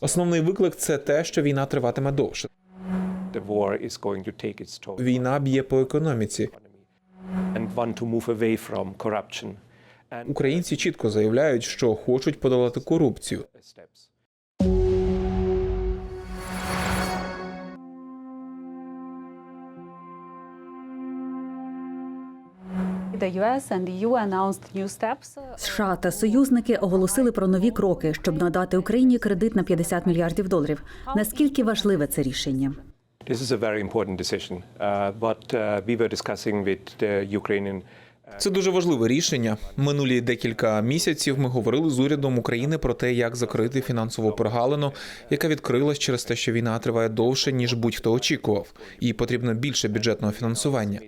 Основний виклик це те, що війна триватиме довше. Війна б'є по економіці. Українці чітко заявляють, що хочуть подолати корупцію. США та союзники оголосили про нові кроки, щоб надати Україні кредит на 50 мільярдів доларів. Наскільки важливе це рішення? This is a very important decision. Uh, uh, we were discussing with the Ukrainian Це дуже важливе рішення. Минулі декілька місяців ми говорили з урядом України про те, як закрити фінансову прогалину, яка відкрилась через те, що війна триває довше ніж будь-хто очікував, і потрібно більше бюджетного фінансування.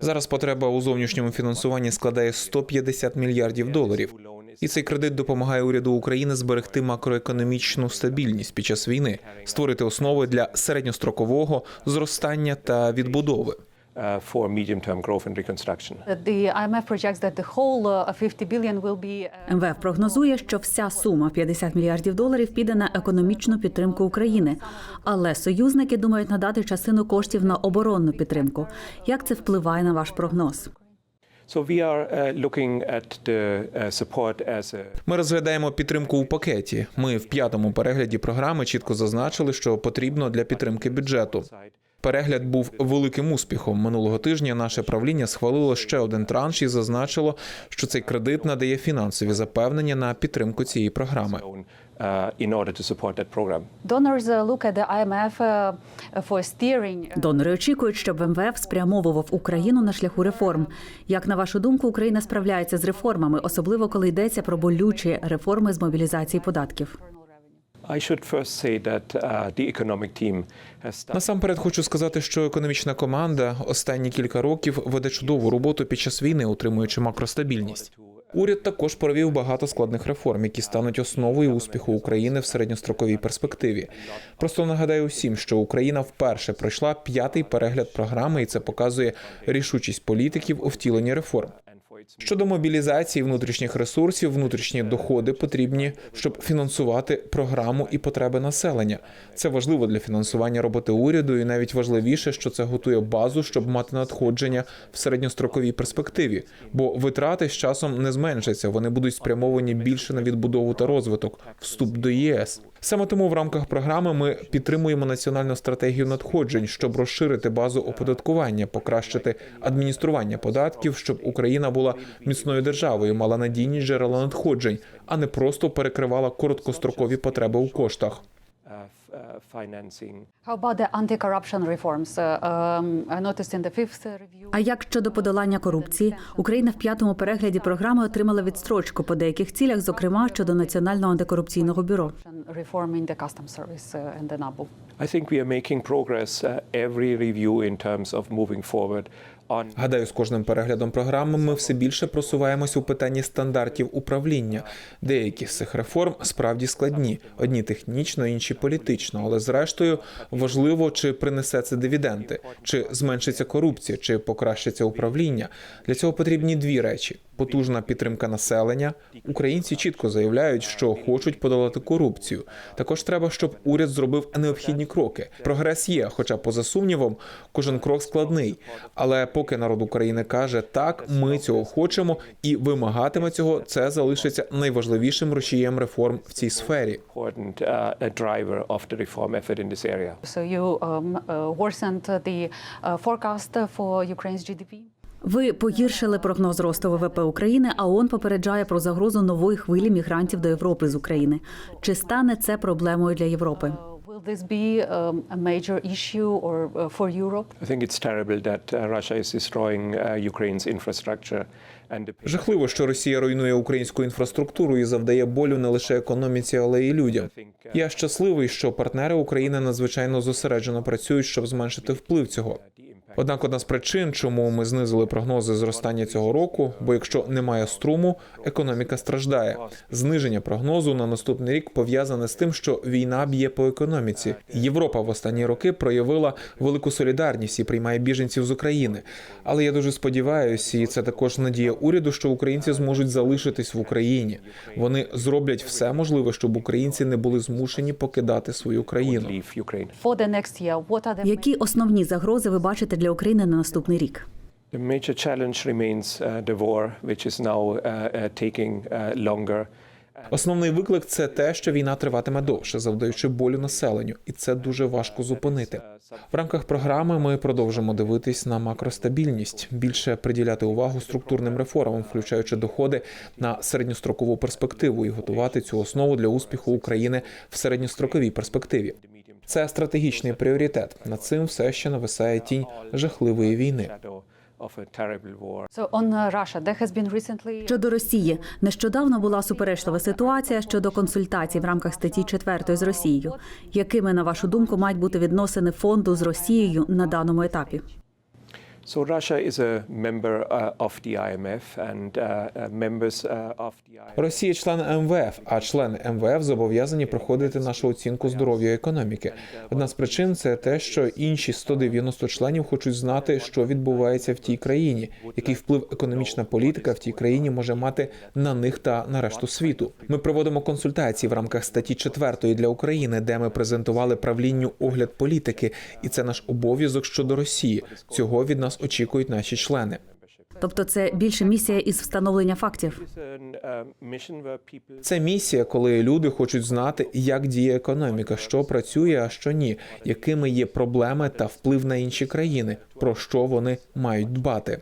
Зараз потреба у зовнішньому фінансуванні складає 150 мільярдів доларів. І цей кредит допомагає уряду України зберегти макроекономічну стабільність під час війни, створити основи для середньострокового зростання та відбудови. Uh, for medium-term growth and reconstruction. The IMF projects that the whole uh, 50 billion will be uh, МВФ прогнозує, що вся сума 50 мільярдів доларів піде на економічну підтримку України. Але союзники думають надати частину коштів на оборонну підтримку. Як це впливає на ваш прогноз? So we are uh, looking at the uh, support as a Ми розглядаємо підтримку у пакеті. Ми в п'ятому перегляді програми чітко зазначили, що потрібно для підтримки бюджету. Перегляд був великим успіхом. Минулого тижня наше правління схвалило ще один транш і зазначило, що цей кредит надає фінансові запевнення на підтримку цієї програми. uh, in order to support that program. donors uh, look at the IMF for steering. Донори очікують, щоб МВФ спрямовував Україну на шляху реформ. Як на вашу думку, Україна справляється з реформами, особливо коли йдеться про болючі реформи з мобілізації податків? Насамперед хочу сказати, що економічна команда останні кілька років веде чудову роботу під час війни, утримуючи макростабільність. Уряд також провів багато складних реформ, які стануть основою успіху України в середньостроковій перспективі. Просто нагадаю усім, що Україна вперше пройшла п'ятий перегляд програми, і це показує рішучість політиків у втіленні реформ. Щодо мобілізації внутрішніх ресурсів, внутрішні доходи потрібні, щоб фінансувати програму і потреби населення. Це важливо для фінансування роботи уряду, і навіть важливіше, що це готує базу, щоб мати надходження в середньостроковій перспективі. Бо витрати з часом не зменшаться, вони будуть спрямовані більше на відбудову та розвиток, вступ до ЄС. Саме тому в рамках програми ми підтримуємо національну стратегію надходжень, щоб розширити базу оподаткування, покращити адміністрування податків, щоб Україна була міцною державою, мала надійні джерела надходжень, а не просто перекривала короткострокові потреби у коштах. Uh, f- uh, financing How about the anti-corruption reforms? Uh, um, I noticed in the fifth uh, review. А як щодо подолання корупції, Україна в п'ятому перегляді програми отримала відстрочку по деяких цілях, зокрема щодо національного антикорупційного бюро. Reform in the customs service and the NABU. I think we are making progress every review in terms of moving forward Гадаю, з кожним переглядом програми ми все більше просуваємось у питанні стандартів управління. Деякі з цих реформ справді складні, одні технічно, інші політично. Але зрештою важливо, чи принесе це дивіденди, чи зменшиться корупція, чи покращиться управління. Для цього потрібні дві речі: потужна підтримка населення. Українці чітко заявляють, що хочуть подолати корупцію. Також треба, щоб уряд зробив необхідні кроки. Прогрес є, хоча, поза сумнівом, кожен крок складний. Але поки народ України каже так, ми цього хочемо і вимагатиме цього, це залишиться найважливішим рушієм реформ в цій сфері. Reform effort in this area. So you um, uh, worsened the uh, forecast for Ukraine's GDP. Ви погіршили прогноз росту ВВП України, а ООН попереджає про загрозу нової хвилі мігрантів до Європи з України. Чи стане це проблемою для Європи? Uh, will this be um, a major issue or uh, for Europe? I think it's terrible that uh, Russia is destroying uh, Ukraine's infrastructure Жахливо, що Росія руйнує українську інфраструктуру і завдає болю не лише економіці, але й людям. Я щасливий, що партнери України надзвичайно зосереджено працюють, щоб зменшити вплив цього. Однак одна з причин, чому ми знизили прогнози зростання цього року, бо якщо немає струму, економіка страждає. Зниження прогнозу на наступний рік пов'язане з тим, що війна б'є по економіці. Європа в останні роки проявила велику солідарність і приймає біженців з України. Але я дуже сподіваюся, і це також надія уряду, що українці зможуть залишитись в Україні. Вони зроблять все можливе, щоб українці не були змушені покидати свою країну. Які основні загрози ви бачите для України на наступний рік? The major challenge remains uh, the war, which is now uh, uh, taking longer. Основний виклик це те, що війна триватиме довше, завдаючи болю населенню, і це дуже важко зупинити. В рамках програми ми продовжимо дивитись на макростабільність, більше приділяти увагу структурним реформам, включаючи доходи на середньострокову перспективу, і готувати цю основу для успіху України в середньостроковій перспективі. Це стратегічний пріоритет. Над цим все ще нависає тінь жахливої війни. Uh, Щодо Росії, нещодавно була суперечлива ситуація щодо консультацій в рамках статті 4 з Росією. Якими, на вашу думку, мають бути відносини фонду з Росією на даному етапі? So Russia is a member uh, of the IMF, and uh, uh, members of the IMF. Росія член МВФ, а члени МВФ зобов'язані проходити нашу оцінку здоров'я економіки. Одна з причин це те, що інші 190 членів хочуть знати, що відбувається в тій країні, який вплив економічна політика в тій країні може мати на них та на решту світу. Ми проводимо консультації в рамках статті 4 для України, де ми презентували правлінню огляд політики, і це наш обов'язок щодо Росії. Цього від нас очікують наші члени. Тобто, це більше місія із встановлення фактів. Це місія, коли люди хочуть знати, як діє економіка, що працює, а що ні, якими є проблеми та вплив на інші країни, про що вони мають дбати.